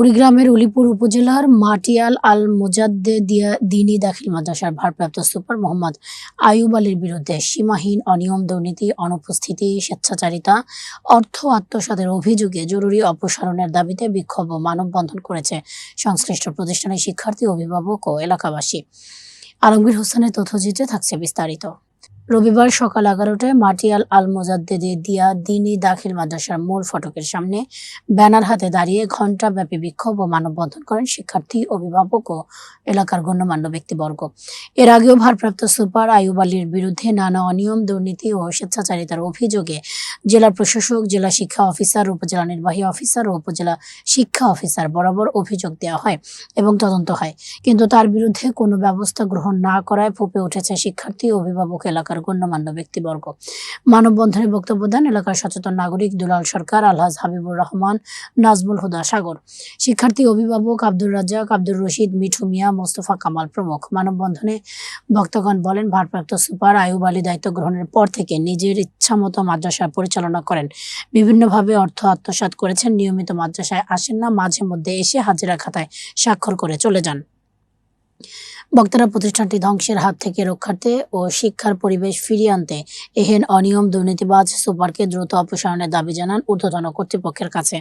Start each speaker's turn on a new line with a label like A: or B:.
A: কুড়িগ্রামের উলিপুর উপজেলার মাটিয়াল আল মোজাদ্দে দিয়া দিনী দাখিল মাদ্রাসার ভারপ্রাপ্ত সুপার মোহাম্মদ আয়ুব আলীর বিরুদ্ধে সীমাহীন অনিয়ম দুর্নীতি, অনুপস্থিতি, স্বেচ্ছাচারিতা, অর্থ আত্মসাতের অভিযোগে জরুরি অপসারণের দাবিতে বিক্ষোভ মানববন্ধন করেছে সংশ্লিষ্ট প্রতিষ্ঠানের শিক্ষার্থী, অভিভাবক ও এলাকাবাসী। আলমগীর হোসেনের তথ্যচিত্রে থাকছে বিস্তারিত। রবিবার সকাল এগারোটায় মাটিয়াল আল মোজাদ্দেদে দিয়া দিনী দাখিল মাদ্রাসার মূল ফটকের সামনে ব্যানার হাতে দাঁড়িয়ে ঘণ্টাব্যাপী বিক্ষোভ ও মানববন্ধন করেন শিক্ষার্থী, অভিভাবক ও এলাকার গণ্যমান্য ব্যক্তিবর্গ। এর আগেও ভারপ্রাপ্ত সুপার আয়ুব আলীর বিরুদ্ধে নানা অনিয়ম, দুর্নীতি ও স্বেচ্ছাচারিতার অভিযোগে জেলা প্রশাসক, জেলা শিক্ষা অফিসার, উপজেলা নির্বাহী অফিসার ও উপজেলা শিক্ষা অফিসার বরাবর অভিযোগ দেওয়া হয় এবং তদন্ত হয়। কিন্তু তার বিরুদ্ধে কোনো ব্যবস্থা গ্রহণ না করায় ফুপে উঠেছে শিক্ষার্থী, অভিভাবক এলাকার গণ্যমান্য ব্যক্তিবর্গ। মানববন্ধনে বক্তব্য দেন এলাকার সচেতন নাগরিক দুলাল সরকার, আলহাজ হাবিবুর রহমান, নাজমুল হুদা সাগর। শিক্ষার্থী অভিভাবক আব্দুর রাজ্জাক, আব্দুর রশিদ, মিঠু মিয়া, মোস্তফা কামাল প্রমুখ। মানববন্ধনে বক্তগণ বলেন, ভারপ্রাপ্ত সুপার আয়ুব আলী দায়িত্ব গ্রহণের পর থেকে নিজের ইচ্ছামতো মাদ্রাসা পরিচালনা করেন। বিভিন্নভাবে অর্থ আত্মসাৎ করেছেন, নিয়মিত মাদ্রাসায় আসেন না, মাঝে মধ্যে এসে হাজিরা খাতায় স্বাক্ষর করে চলে যান। বক্তারা প্রতিষ্ঠানটি ধ্বংসের হাত থেকে রক্ষার্থে ও শিক্ষার পরিবেশ ফিরিয়ে আনতে এহেন অনিয়ম দুর্নীতিবাজ সুপারকে দ্রুত অপসারণের দাবি জানান ঊর্ধ্বতন কর্তৃপক্ষের কাছে।